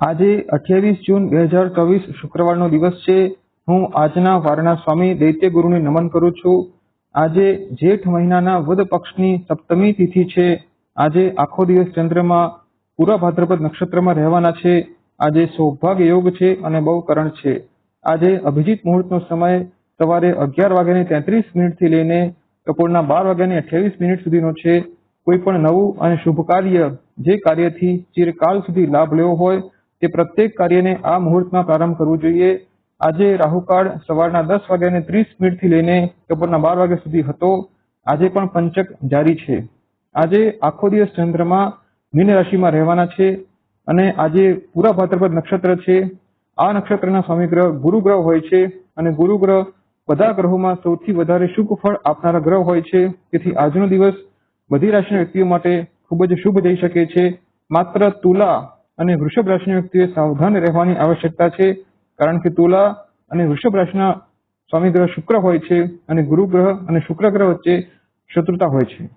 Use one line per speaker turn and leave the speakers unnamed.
આજે અઠ્યાવીસ જૂન બે હજાર ચોવીસ શુક્રવારનો દિવસ છે. હું આજના વારના સ્વામી દૈત્ય ગુરુને નમન કરું છું. આજે જેઠ મહિનાના વદ પક્ષની સપ્તમી તિથિ છે. આજે આખો દિવસ ચંદ્રમાં પૂરા ભાદ્રપદ નક્ષત્રમાં રહેવાના છે. આજે સૌભાગ્ય યોગ છે અને બહુ કરણ છે. આજે અભિજીત મુહૂર્તનો સમય સવારે અગિયાર વાગ્યાને તેત્રીસ મિનિટથી લઈને બપોરના બાર વાગ્યાને અઠ્યાવીસ મિનિટ સુધીનો છે. કોઈ પણ નવું અને શુભ કાર્ય જે કાર્યથી ચિરકાલ સુધી લાભ લેવો હોય તે પ્રત્યેક કાર્યને આ મુહૂર્તમાં પ્રારંભ કરવું જોઈએ. આજે રાહુકાળ સવારના દસ વાગ્યાને ત્રીસ મિનિટથી લઈને બપોરના બાર વાગ્યા સુધી હતો. આજે પણ પંચક જારી છે. આજે આખો દિવસ ચંદ્રમાં મીન રાશિમાં રહેવાના છે અને આજે પૂરા ભાદ્રપદ નક્ષત્ર છે. આ નક્ષત્રના સ્વામી ગ્રહ ગુરુ ગ્રહ હોય છે અને ગુરુ ગ્રહ બધા ગ્રહોમાં સૌથી વધારે શુભ ફળ આપનારા ગ્રહ હોય છે. તેથી આજનો દિવસ બધી રાશિના વ્યક્તિઓ માટે ખૂબ જ શુભ જઈ શકે છે. માત્ર તુલા અને વૃષભ રાશિના વ્યક્તિએ સાવધાન રહેવાની આવશ્યકતા છે, કારણ કે તુલા અને વૃષભ રાશિના સ્વામી ગ્રહ શુક્ર હોય છે અને ગુરુ ગ્રહ અને શુક્ર ગ્રહ વચ્ચે શત્રુતા હોય છે.